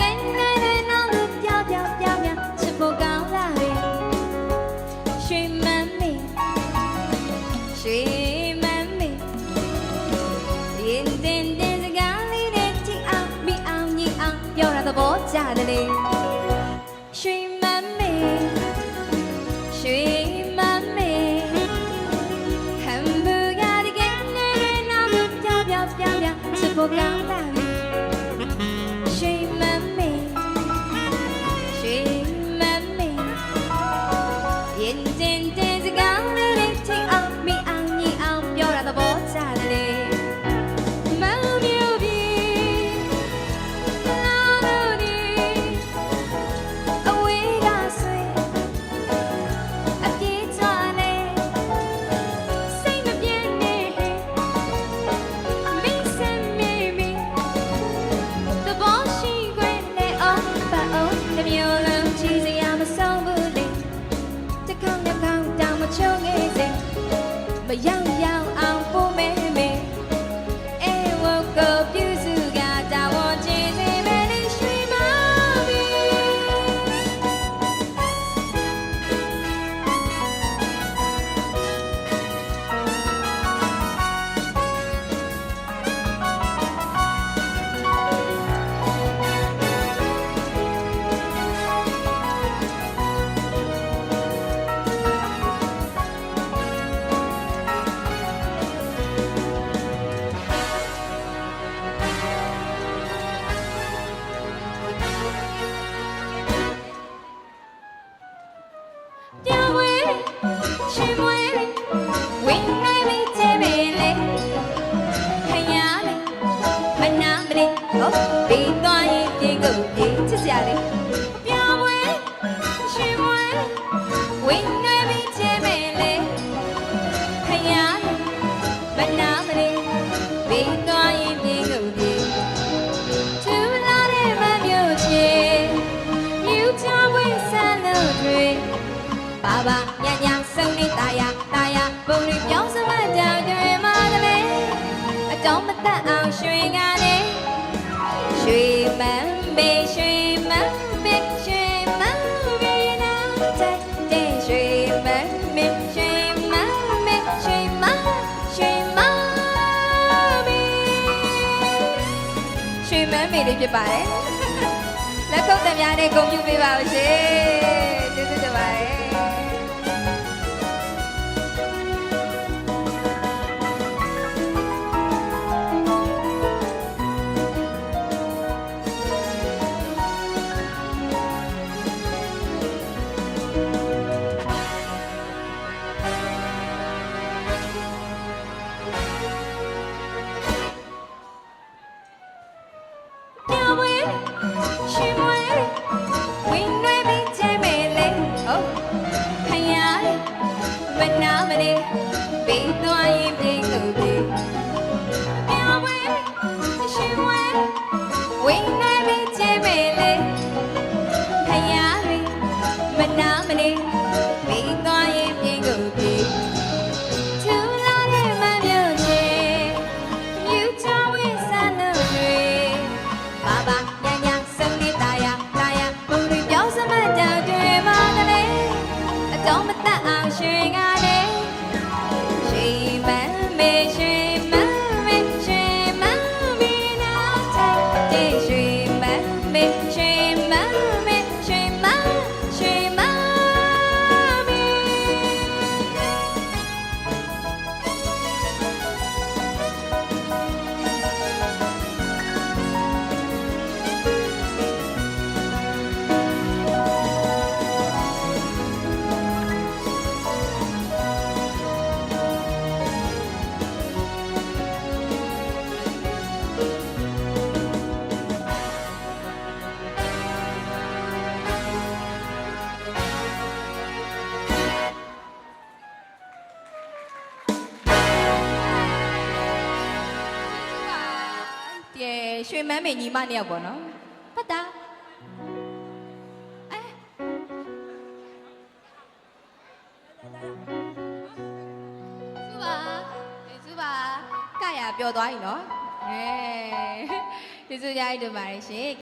ကယ်နဲ့နဲ့နောက်လို့ပြောင်းပြောင်းပြောင်းပြောင်းချစ်ဖို့ကောင်းလာတယ်ရွှေမန်းမေရွှေမန်းမေရင်တင်တင်စကားလေး ရောက်ရောက်အောင်ပို့မဲမဲ နော်ဘေးသွားရင်ပြေကုန်ပြေးချစ်စရာလေးပြာပွဲရှင်ပွဲဝင်းနေပြီးချဲမဲ့လေခရမ်းမနာမလေးဘေးသွားရင်ပြေကုန်ပြေးချူလာတဲ့မမျိုးချေမြူချဝင်းဆန်လို့တွေပါပါညညစုံနေတာယာတာယာဘုံတွေပြောင်းစမတောင်တွေမှာတမဲအကြောင်းမတတ်အောင်ရွှေကနေ ရွှေမန်းပေရွှေမန်းပေရွှေမန်းပေနာတဲ့တဲ့ရွှေမန်းပေရွှေမန်းပေရွှေမန်းရွှေမန်းပေရွှေမန်းပေလေးဖြစ်ပါတယ်လက်ခုပ်တံများနဲ့ဂုဏ်ပြုပေးပါဦးရှင် ရှင်ဝဲဝင်းရွယ်ပြီးချဲမဲလေဟုတ်ခရလေမနာမလေးပြီးသွားရင်ပြေကုန်ပြီပြောင်းဝဲရှင်ဝဲဝင်းရွယ်ပြီးချဲမဲလေခရလေမနာမလေးပြီးသွားရင် ရွှေမန်းမေညီမနှစ်ယောက်ပေါ့နော်ပတ်တာအဲစုပါကျေးဇူးပါရပျော်သွားပြီနော်အဲကျေးဇူးကြိုက်တင်ပါတယ်ရှင်